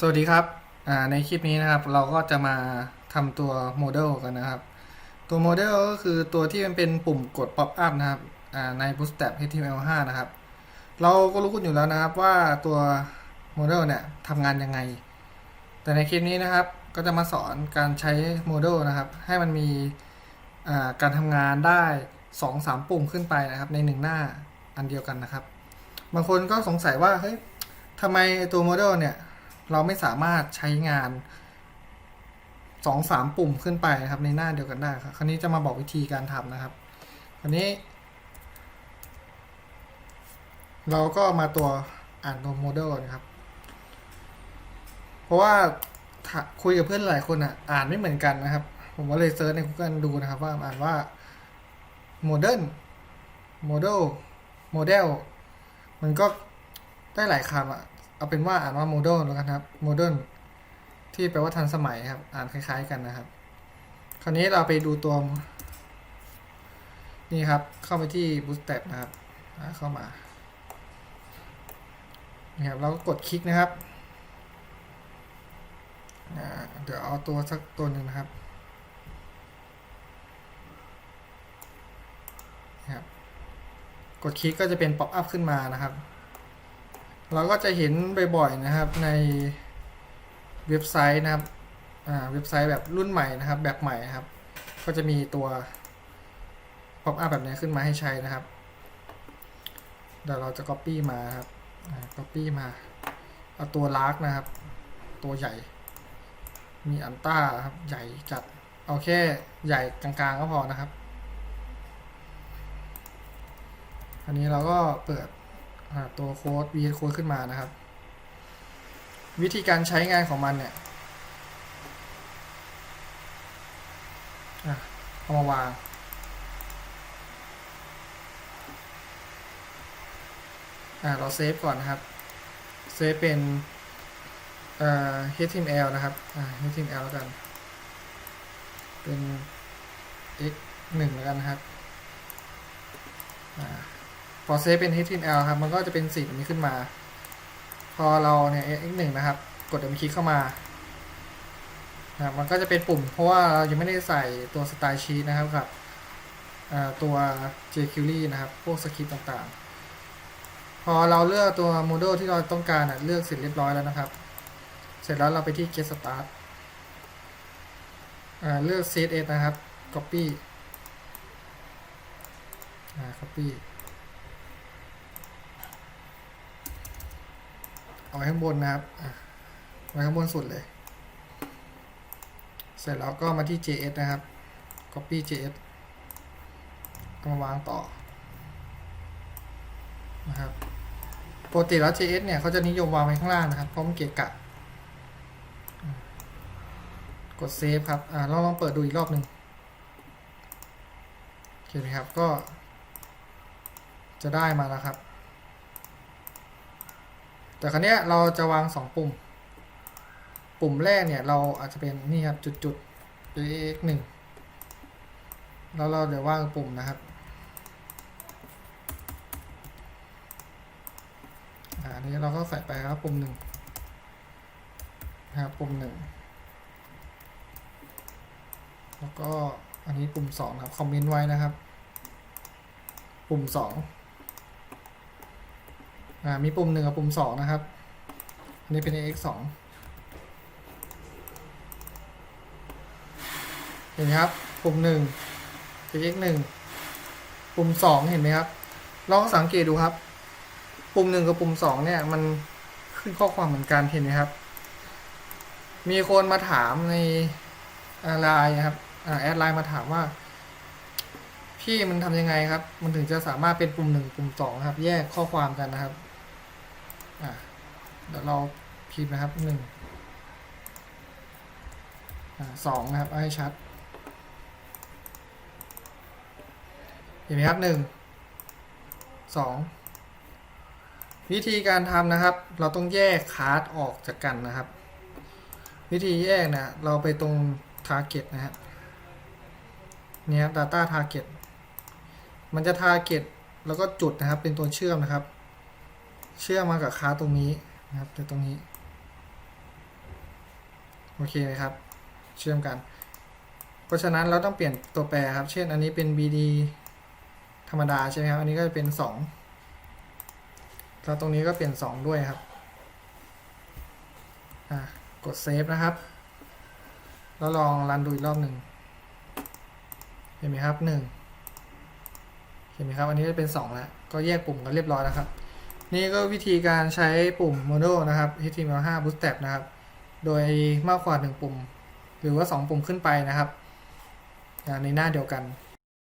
สวัสดีครับในคลิปนี้นะครับเราก็จะมาทำตัวโมเดลกันนะครับ ตัวโมเดลก็คือตัวที่มันเป็นปุ่มกด pop up นะครับใน Bootstrap HTML5 นะครับ เราก็รู้กันอยู่แล้วนะครับว่าตัวโมเดลเนี่ยทำงานยังไง แต่ในคลิปนี้นะครับก็จะมาสอนการใช้โมเดลนะครับ ให้มันมีการทำงานได้ 2-3 ปุ่มขึ้นไปนะครับ ในหนึ่งหน้าอันเดียวกันนะครับ บางคนก็สงสัยว่าเฮ้ยทำไมตัวโมเดลเนี่ย เราไม่สามารถใช้งานสองสามปุ่มขึ้นไปนะครับ ในหน้าเดียวกันได้ครับ คราวนี้จะมาบอกวิธีการทำนะครับ คราวนี้ เราก็มาตัวอ่านตัวโมเดลนะครับ เพราะว่าถ้าคุยกับเพื่อนหลายคนอะ อ่านไม่เหมือนกันนะครับ ผมก็เลยเซิร์ชใน Google ดูนะครับ ว่าอ่านว่าโมเดิร์นโมเดลโมเดลมันก็ได้หลายคำอะ เอาเป็นว่าอ่านว่าโมเดลแล้วกันครับโมเดิร์นที่แปลว่าทันสมัยครับ อ่านคล้าย ๆ กันนะครับ คราวนี้เราไปดูตัว นี่ครับ เข้าไปที่ Bootstrap นะครับเข้ามานี่ครับเราก็กดคลิกนะครับเดี๋ยวเอาตัวสักตัวหนึ่งนะครับนี่ครับ กดคลิกก็จะเป็นป๊อปอัพขึ้นมานะครับ เราก็จะเห็นบ่อยๆนะครับในเว็บไซต์นะครับอ่าเว็บไซต์แบบรุ่นใหม่นะครับ แบบใหม่นะครับ ก็จะมีตัวป๊อปอัพแบบนี้ขึ้นมาให้ใช้นะครับเดี๋ยวเราจะ Copy มาครับ Copy มาเอาตัวลากนะครับ ตัวใหญ่ มีอันต้าครับใหญ่จัดเอาแค่ใหญ่กลางๆก็พอนะครับ อันนี้เราก็เปิด ตัวโค้ด VS Code ขึ้นมานะครับ วิธีการใช้งานของมันเนี่ยเอามาวางเราเซฟก่อนนะครับ เซฟเป็น HTML นะครับอ่า HTML แล้วกัน เป็น x 1แล้วกันนะครับอ่า พอเซฟเป็น HTML ครับ มันก็จะเป็นสีแบบนี้ขึ้นมา พอเราเนี่ย x 1นะครับ กดดับเบิลคลิกเข้ามานะมันก็จะเป็นปุ่ม เพราะว่าเรายังไม่ได้ใส่ตัวสไตล์ชีตนะครับกับตัว jQuery นะครับ พวกสคริปต์ต่างๆ พอเราเลือกตัวโมเดลที่เราต้องการอะเลือกเสร็จเรียบร้อยแล้วนะครับ เสร็จแล้วเราไปที่ get start เลือก css นะครับ copy copy เอาไว้ข้างบนนะครับอะไว้ข้างบนสุดเลย เสร็จแล้วก็มาที่ JS นะครับ copy JS ก็มาวางต่อนะครับปกติแล้ว JS เนี่ยเขาจะนิยมวางไว้ข้างล่างนะครับเพราะมันเกะกะ กดเซฟครับอ่าเราลองเปิดดูอีกรอบหนึ่งโอเคไหมครับก็จะได้มาแล้วครับ แต่ครั้นี้ยเราจะวางสองปุ่ม ปุ่มแรกเนี่ยเราอาจจะเป็นนี่ครับจุดจุด x หนึ่งแล้วเราเดี๋ยววางปุ่มนะครับอันนี้เราก็ใส่ไปครับปุ่มหนึ่งนะครับปุ่มหนึ่งแล้วก็อันนี้ปุ่มสองครับคอมเมนต์ไว้นะครับ ปุ่มสอง อ่ามีปุ่มหนึ่งกับปุ่มสองนะครับ อันนี้เป็น x สองเห็นไหมครับ ปุ่มหนึ่งเป็น x หนึ่งปุ่มสองเห็นไหมครับลองสังเกตดูครับ ปุ่มหนึ่งกับปุ่มสองเนี่ย มันขึ้นข้อความเหมือนกันเห็นไหมครับ มีคนมาถามในไลน์นะครับอ่าแอดไลน์มาถามว่าพี่มันทำยังไงครับ มันถึงจะสามารถเป็นปุ่มหนึ่งปุ่มสองครับ แยกข้อความกันนะครับ อะเดี๋ยวเราพิมพ์นะครับหนึ่งอสองนะครับให้ชัด เห็นไหมครับหนึ่งสองวิธีการทำนะครับ เราต้องแยกคาร์ดออกจากกันนะครับ วิธีแยกนะเราไปตรง target นะฮะเนี่ยครับ data target มันจะ target แล้วก็จุดนะครับเป็นตัวเชื่อมนะครับ เชื่อมมากับคาตรงนี้นะครับเดี๋ยวตรงนี้ โอเคไหมครับ เชื่อมกัน เพราะฉะนั้นเราต้องเปลี่ยนตัวแปรครับ เช่นอันนี้เป็น bd ธรรมดาใช่ไหมครับ อันนี้ก็จะเป็น 2 แล้วตรงนี้ก็เปลี่ยน 2 ด้วยครับกดเซฟนะครับ แล้วลองรันดูอีกรอบหนึ่งเห็นไหมครับ1เห็นไหมครับ อันนี้จะเป็น2แล้ว ก็แยกปุ่มกันเรียบร้อยแล้วครับ นี่ก็วิธีการใช้ปุ่ม Modo นะครับ HTML5 Bootstrap นะครับ โดยมากกว่า 1 ปุ่ม หรือว่า 2 ปุ่มขึ้นไปนะครับ ในหน้าเดียวกัน